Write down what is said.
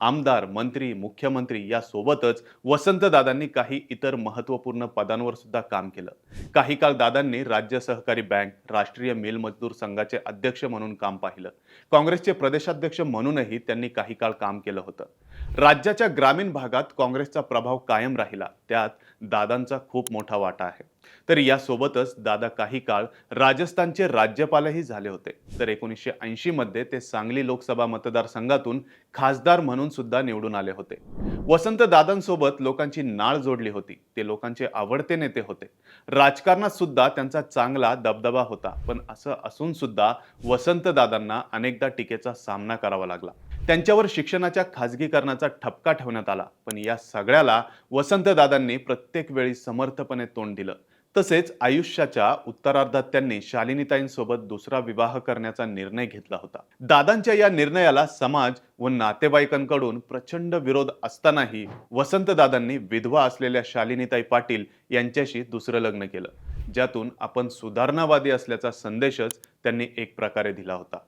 आमदार मंत्री मुख्यमंत्री यासोबतच वसंतदादांनी काही इतर महत्त्वपूर्ण पदांवर सुद्धा काम केलं. काही काळ दादांनी राज्य सहकारी बँक राष्ट्रीय मिल मजदूर संघाचे अध्यक्ष म्हणून काम पाहिलं. काँग्रेसचे प्रदेशाध्यक्ष म्हणूनही त्यांनी काही काळ काम केलं होतं. राज्याच्या ग्रामीण भागात काँग्रेसचा प्रभाव कायम राहिला. त्यात दादांचा खूप मोठा वाटा आहे. तर यासोबतच दादा काही काळ राजस्थानचे राज्यपालही झाले होते. तर एकोणीसशे ऐंशी मध्ये ते सांगली लोकसभा मतदारसंघातून खासदार म्हणून सुद्धा निवडून आले होते. वसंत दादांसोबत लोकांची नाळ जोडली होती. ते लोकांचे आवडते नेते होते. राजकारणात सुद्धा त्यांचा चांगला दबदबा होता. पण असं असून सुद्धा वसंत दादांना अनेकदा टीकेचा सामना करावा लागला. त्यांच्यावर शिक्षणाच्या खाजगीकरणाचा ठपका ठेवण्यात आला. पण या सगळ्याला वसंत दादांनी प्रत्येक वेळी समर्थपणे तोंड दिलं. तसेच आयुष्याच्या उत्तरार्धात त्यांनी शालिनीताईंसोबत दुसरा विवाह करण्याचा निर्णय घेतला होता. दादांच्या या निर्णयाला समाज व नातेवाईकांकडून प्रचंड विरोध असतानाही वसंत दादांनी विधवा असलेल्या शालिनीताई पाटील यांच्याशी दुसरं लग्न केलं. ज्यातून आपण सुधारणावादी असल्याचा संदेशच त्यांनी एक प्रकारे दिला होता.